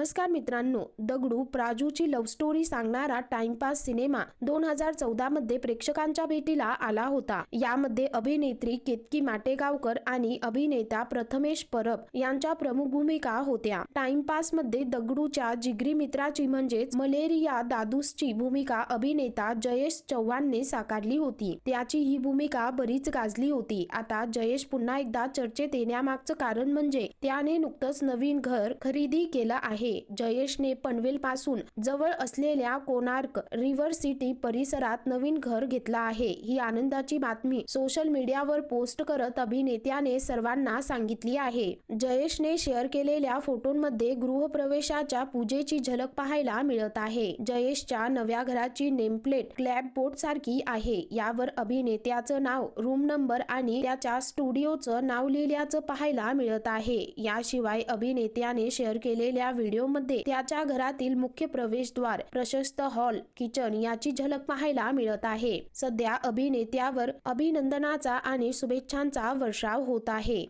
नमस्कार मित्रांनो दगडू प्राजूची लव्ह स्टोरी सांगणारा टाइमपास सिनेमा दोन हजार चौदा मध्ये प्रेक्षकांच्या भेटीला आला होता. यामध्ये अभिनेत्री केतकी माटेगावकर आणि अभिनेता प्रथमेश परब यांच्या प्रमुख भूमिका होत्या. टाइमपासमध्ये दगडूच्या जिगरी मित्राची म्हणजेच मलेरिया दादूसची भूमिका अभिनेता जयेश चव्हाणने साकारली होती. त्याची ही भूमिका बरीच गाजली होती. आता जयेश पुन्हा एकदा चर्चेत येण्यामागचं कारण म्हणजे त्याने नुकतंच नवीन घर खरेदी केलं आहे. जयेशने पनवेल पासून जवळ असलेल्या कोणार्क रिव्हर सिटी परिसरात नवीन घर घेतला आहे. ही आनंदाची बातमी सोशल मीडियावर पोस्ट करत अभिनेत्याने सर्वांना सांगितली आहे. जयेशने शेअर केलेल्या फोटोंमध्ये गृहप्रवेशाच्या पूजेची झलक पाहायला मिळत आहे. जयेशच्या नव्या घराची नेमप्लेट क्लॅब बोर्ड सारखी आहे. यावर अभिनेत्याचं नाव रूम नंबर आणि त्याच्या स्टुडिओचं नाव लिहिल्याचं पाहायला मिळत आहे. याशिवाय अभिनेत्याने शेअर केलेल्या व्हिडिओ व्हिडिओमध्ये त्याच्या घरातील मुख्य प्रवेशद्वार प्रशस्त हॉल किचन याची झलक पाहायला मिळत आहे. सध्या अभिनेत्यावर अभिनंदनाचा आणि शुभेच्छांचा वर्षाव होत आहे.